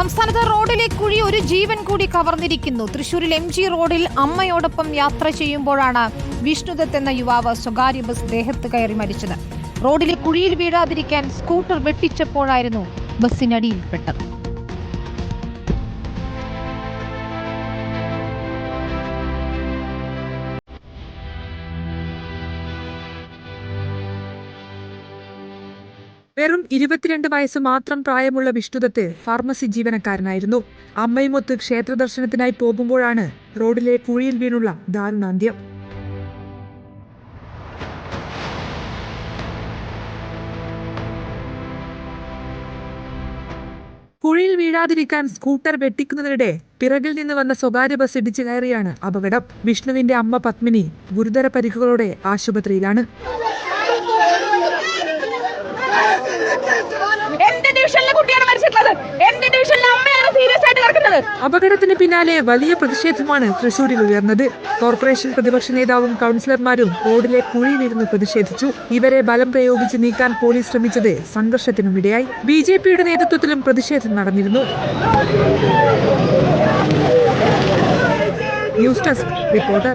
സംസ്ഥാനത്ത് റോഡിലെ കുഴി ഒരു ജീവൻ കൂടി കവർന്നിരിക്കുന്നു. തൃശൂരിൽ എം ജി റോഡിൽ അമ്മയോടൊപ്പം യാത്ര ചെയ്യുമ്പോഴാണ് വിഷ്ണുദത്ത് എന്ന യുവാവ് സ്വകാര്യ ബസ് ദേഹത്ത് കയറി മരിച്ചത്. റോഡിലെ കുഴിയിൽ വീഴാതിരിക്കാൻ സ്കൂട്ടർ വെട്ടിച്ചപ്പോഴായിരുന്നു ബസ്സിനടിയിൽപ്പെട്ടത്. വെറും ഇരുപത്തിരണ്ട് വയസ്സ് മാത്രം പ്രായമുള്ള വിഷ്ണുദത്ത് ഫാർമസി ജീവനക്കാരനായിരുന്നു. അമ്മയുമൊത്ത് ക്ഷേത്ര ദർശനത്തിനായി പോകുമ്പോഴാണ് റോഡിലെ കുഴിയിൽ വീണുള്ള ദാരുണാന്ത്യം. കുഴിയിൽ വീഴാതിരിക്കാൻ സ്കൂട്ടർ വെട്ടിക്കുന്നതിനിടെ പിറകിൽ നിന്ന് വന്ന സ്വകാര്യ ബസ് ഇടിച്ചു കയറിയാണ് അപകടം. വിഷ്ണുവിന്റെ അമ്മ പത്മിനി ഗുരുതര പരിക്കുകളോടെ ആശുപത്രിയിലാണ്. അപകടത്തിന് പിന്നാലെ വലിയ പ്രതിഷേധമാണ് തൃശൂരിൽ ഉയർന്നത്. കോർപ്പറേഷൻ പ്രതിപക്ഷ നേതാവും കൗൺസിലർമാരും റോഡിലെ കുഴിയിലിരുന്ന് പ്രതിഷേധിച്ചു. ഇവരെ ബലം പ്രയോഗിച്ച് നീക്കാൻ പോലീസ് ശ്രമിച്ചത് സംഘർഷത്തിനും ഇടയായി. ബി ജെ പിയുടെ നേതൃത്വത്തിലും പ്രതിഷേധം നടന്നിരുന്നു. News desk reporter.